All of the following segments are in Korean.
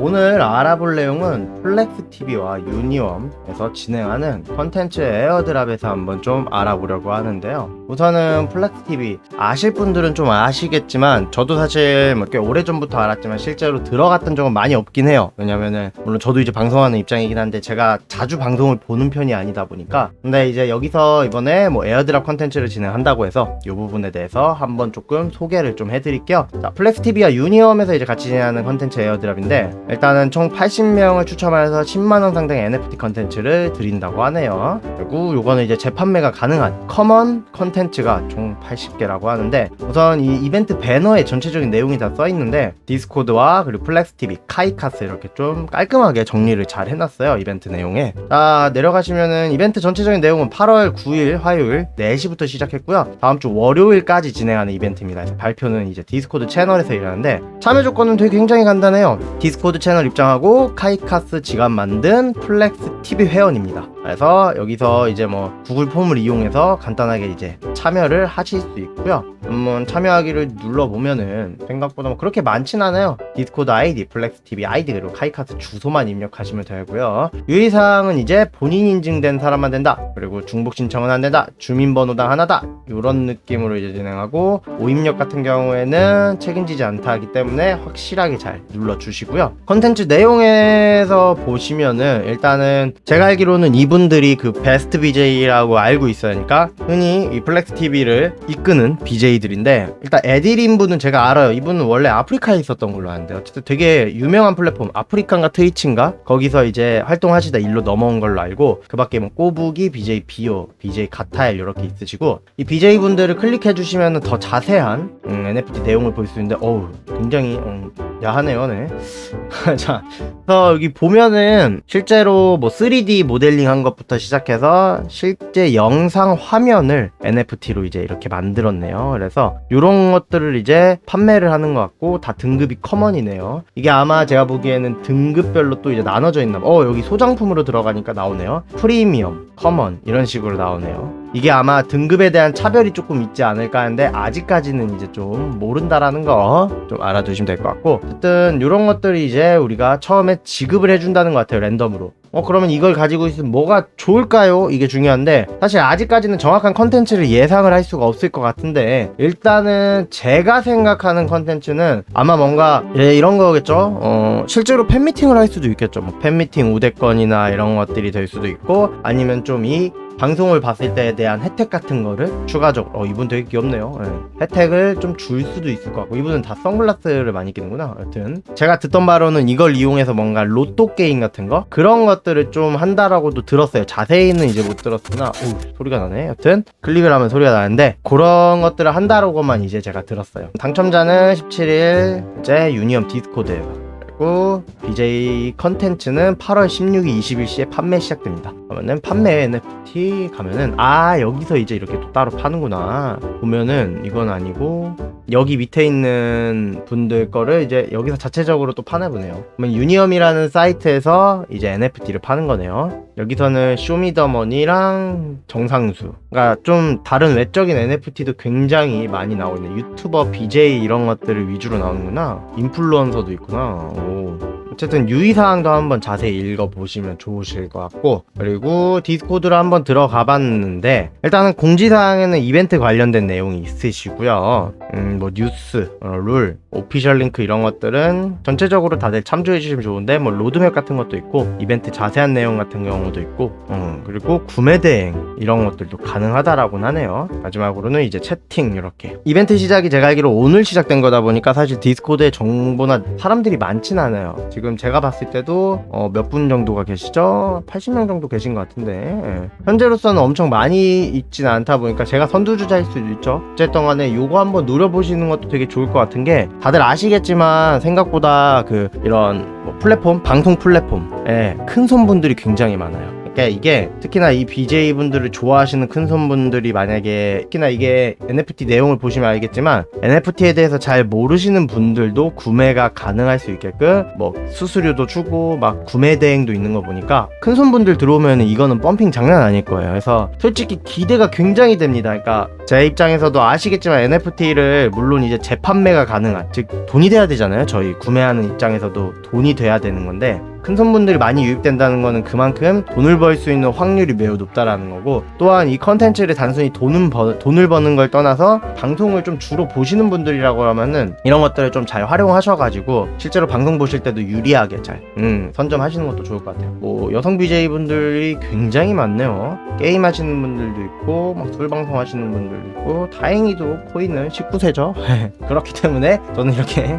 오늘 알아볼 내용은 플렉스 TV와 유니엄에서 진행하는 컨텐츠 에어드랍에서 한번 좀 알아보려고 하는데요. 우선은 플렉스 TV 아실 분들은 좀 아시겠지만 저도 사실 뭐꽤 오래 전부터 알았지만 실제로 들어갔던 적은 많이 없긴 해요. 왜냐면은 물론 저도 이제 방송하는 입장이긴 한데 제가 자주 방송을 보는 편이 아니다 보니까 근데 이제 여기서 이번에 뭐 에어드랍 컨텐츠를 진행한다고 해서 이 부분에 대해서 한번 조금 소개를 좀 해드릴게요. 자, 플렉스 TV와 유니엄에서 이제 같이 진행하는 컨텐츠 에어드랍인데 일단은 총 80명을 추첨해서 10만 원 상당의 NFT 컨텐츠를 드린다고 하네요. 그리고 요거는 이제 재판매가 가능한 커먼 컨텐츠가 총 80개라고 하는데 우선 이 이벤트 배너에 전체적인 내용이 다 써 있는데 디스코드와 그리고 플렉스 TV, 카이카스 이렇게 좀 깔끔하게 정리를 잘 해놨어요 이벤트 내용에. 자 내려가시면은 이벤트 전체적인 내용은 8월 9일 화요일 4시부터 시작했고요. 다음 주 월요일까지 진행하는 이벤트입니다. 발표는 이제 디스코드 채널에서 일하는데 참여 조건은 되게 굉장히 간단해요. 디스코드 채널 입장하고 카이카스 지갑 만든 플렉스 TV 회원입니다. 그래서 여기서 이제 뭐 구글 폼을 이용해서 간단하게 이제 참여를 하실 수 있고요. 한번 참여하기를 눌러보면은 생각보다 뭐 그렇게 많진 않아요. 디스코드 아이디, 플렉스 TV 아이디 그리고 카이카스 주소만 입력하시면 되고요. 유의사항은 이제 본인 인증된 사람만 된다. 그리고 중복 신청은 안 된다. 주민번호당 하나다. 이런 느낌으로 이제 진행하고 오입력 같은 경우에는 책임지지 않다 하기 때문에 확실하게 잘 눌러주시고요. 컨텐츠 내용에서 보시면은 일단은 제가 알기로는 이분 들이 그 베스트 BJ라고 알고 있으니까 흔히 이 플렉스 TV를 이끄는 BJ들인데 일단 에디린 분은 제가 알아요. 이분은 원래 아프리카에 있었던 걸로 아는데 어쨌든 되게 유명한 플랫폼 아프리칸가 트위치인가 거기서 이제 활동하시다 일로 넘어온 걸로 알고 그밖에 뭐 꼬부기, BJ 비오, BJ 가타일 이렇게 있으시고 이 BJ 분들을 클릭해 주시면 더 자세한 음, NFT 내용을 볼 수 있는데 어우 굉장히 음, 야하네요, 네. 자, 그래서 여기 보면은 실제로 뭐 3D 모델링 한 것부터 시작해서 실제 영상 화면을 NFT로 이제 이렇게 만들었네요. 그래서 이런 것들을 이제 판매를 하는 것 같고 다 등급이 커먼이네요. 이게 아마 제가 보기에는 등급별로 또 이제 나눠져 있나 봐. 어, 여기 소장품으로 들어가니까 나오네요. 프리미엄, 커먼 이런 식으로 나오네요. 이게 아마 등급에 대한 차별이 조금 있지 않을까 하는데 아직까지는 이제 좀 모른다라는 거 좀 알아두시면 될 것 같고 어쨌든 이런 것들이 이제 우리가 처음에 지급을 해준다는 것 같아요 랜덤으로. 어 그러면 이걸 가지고 있으면 뭐가 좋을까요? 이게 중요한데 사실 아직까지는 정확한 컨텐츠를 예상을 할 수가 없을 것 같은데 일단은 제가 생각하는 컨텐츠는 아마 뭔가 예, 이런 거겠죠? 어 실제로 팬미팅을 할 수도 있겠죠. 뭐 팬미팅 우대권이나 이런 것들이 될 수도 있고 아니면 좀이 방송을 봤을 때에 대한 혜택 같은 거를 추가적으로 어 이분 되게 귀엽네요. 예. 혜택을 좀 줄 수도 있을 것 같고 이분은 다 선글라스를 많이 끼는구나. 여튼 제가 듣던 바로는 이걸 이용해서 뭔가 로또 게임 같은 거? 그런 것들을 좀 한다라고도 들었어요. 자세히는 이제 못 들었으나 오 소리가 나네. 여튼 클릭을 하면 소리가 나는데 그런 것들을 한다라고만 이제 제가 들었어요. 당첨자는 17일 이제 유니엄 디스코드에서 그리고 BJ 컨텐츠는 8월 16일 21시에 판매 시작됩니다. 그러면은 판매 NFT 가면은 아 여기서 이제 이렇게 또 따로 파는구나. 보면은 이건 아니고 여기 밑에 있는 분들 거를 이제 여기서 자체적으로 또 파나 보네요. 그러면 유니엄이라는 사이트에서 이제 NFT를 파는 거네요. 여기서는 쇼미더머니랑 정상수. 그러니까 좀 다른 외적인 NFT도 굉장히 많이 나오고 있네. 유튜버, BJ 이런 것들을 위주로 나오는구나. 인플루언서도 있구나. 오. 어쨌든 유의사항도 한번 자세히 읽어보시면 좋으실 것 같고 그리고 디스코드로 한번 들어가 봤는데 일단은 공지사항에는 이벤트 관련된 내용이 있으시고요. 음, 뭐 뉴스, 어, 룰, 오피셜 링크 이런 것들은 전체적으로 다들 참조해 주시면 좋은데 뭐 로드맵 같은 것도 있고 이벤트 자세한 내용 같은 경우도 있고 음, 그리고 구매 대행 이런 것들도 가능하다라고 하네요. 마지막으로는 이제 채팅 이렇게. 이벤트 시작이 제가 알기로 오늘 시작된 거다 보니까 사실 디스코드에 정보나 사람들이 많진 않아요. 지금 제가 봤을 때도 어, 몇 분 정도가 계시죠? 80명 정도 계신 것 같은데 예. 현재로서는 엄청 많이 있진 않다 보니까 제가 선두주자일 수도 있죠. 어쨌든 간에 요거 한번 노려보시는 것도 되게 좋을 것 같은 게 다들 아시겠지만 생각보다 그 이런 뭐 플랫폼 방송 플랫폼에 큰 손분들이 굉장히 많아요 그러니까 이게 특히나 이 BJ 분들을 좋아하시는 큰 손 분들이 만약에 특히나 이게 NFT 내용을 보시면 알겠지만 NFT에 대해서 잘 모르시는 분들도 구매가 가능할 수 있게끔 뭐 수수료도 주고 막 구매 대행도 있는 거 보니까 큰 손 분들 들어오면 이거는 펌핑 장난 아닐 거예요. 그래서 솔직히 기대가 굉장히 됩니다. 그러니까 제 입장에서도 아시겠지만 NFT를 물론 이제 재판매가 가능한 즉 돈이 돼야 되잖아요. 저희 구매하는 입장에서도 돈이 돼야 되는 건데 큰 손분들이 많이 유입된다는 거는 그만큼 돈을 벌 수 있는 확률이 매우 높다라는 거고 또한 이 컨텐츠를 단순히 돈은 버, 돈을 버는 걸 떠나서 방송을 좀 주로 보시는 분들이라고 하면은 이런 것들을 좀 잘 활용하셔가지고 실제로 방송 보실 때도 유리하게 잘 음, 선점하시는 것도 좋을 것 같아요. 뭐 여성 BJ 분들이 굉장히 많네요. 게임 하시는 분들도 있고 막 술 방송 하시는 분들도 있고 다행히도 코인은 19세죠. 그렇기 때문에 저는 이렇게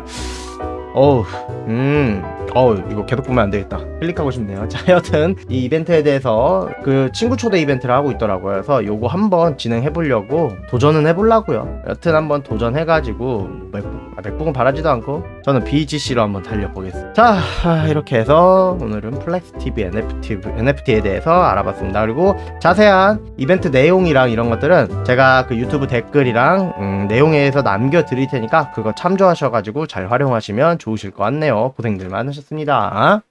어우, 음, 어우, 이거 계속 보면 안 되겠다. 클릭하고 싶네요. 자, 여튼, 이 이벤트에 대해서 그 친구 초대 이벤트를 하고 있더라고요. 그래서 요거 한번 진행해 보려고 도전은 해 보려고요. 여튼 한번 도전해 가지고, 맥북, 아, 맥북은 바라지도 않고, 저는 BGC로 한번 달려 보겠습니다. 자, 아, 이렇게 해서 오늘은 플렉스 TV NFT, NFT에 대해서 알아봤습니다. 그리고 자세한 이벤트 내용이랑 이런 것들은 제가 그 유튜브 댓글이랑 음, 내용에서 남겨 드릴 테니까 그거 참조하셔 가지고 잘 활용하시면 좋으실 것 같네요. 고생들 많으셨습니다.